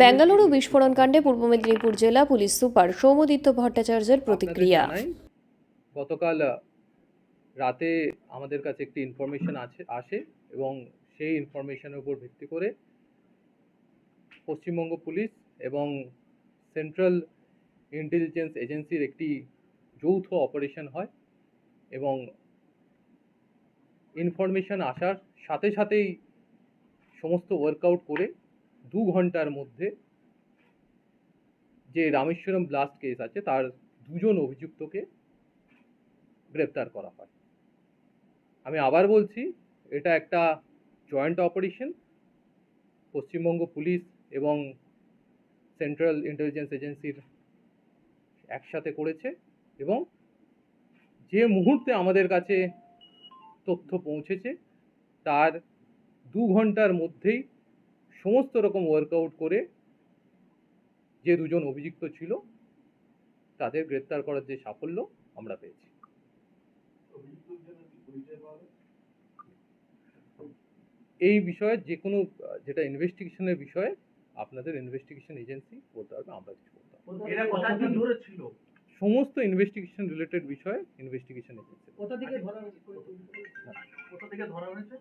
বেঙ্গালুরু বিস্ফোরণ কাণ্ডে পূর্ব মেদিনীপুর জেলা পুলিশ সুপার সৌমদিত্য ভট্টাচার্যের প্রতিক্রিয়া। গতকাল রাতে আমাদের কাছে একটি ইনফরমেশন আছে, আসে এবং সেই ইনফরমেশনের উপর ভিত্তি করে পশ্চিমবঙ্গ পুলিশ এবং সেন্ট্রাল ইন্টেলিজেন্স এজেন্সির একটি যৌথ অপারেশন হয় এবং ইনফরমেশন আসার সাথে সাথেই সমস্ত ওয়ার্কআউট করে দু ঘণ্টার মধ্যে যে রামেশ্বরম ব্লাস্ট কেস আছে, তার দুজন অভিযুক্তকে গ্রেপ্তার করা হয়। আমি আবার বলছি, এটা একটা জয়েন্ট অপারেশন পশ্চিমবঙ্গ পুলিশ এবং সেন্ট্রাল ইন্টেলিজেন্স এজেন্সির একসাথে করেছে এবং যে মুহূর্তে আমাদের কাছে তথ্য পৌঁছেছে, তার দু ঘণ্টার মধ্যেই সমস্ত রকম ওয়ার্কআউট করে যে দুজন অভিযুক্ত ছিল তাদের গ্রেপ্তার করার যে সাফল্য আমরা পেয়েছি। এই বিষয়ে যে কোনো যেটা ইনভেস্টিগেশনের বিষয়ে আপনাদের ইনভেস্টিগেশন এজেন্সি বলতে পারবে আমরা কিছু বলতে পারব। সমস্ত ইনভেস্টিগেশন রিলেটেড বিষয়ে ইনভেস্টিগেশন এজেন্সি কোথা থেকে ধরা হয়েছে? কোথা থেকে ধরা হয়েছে?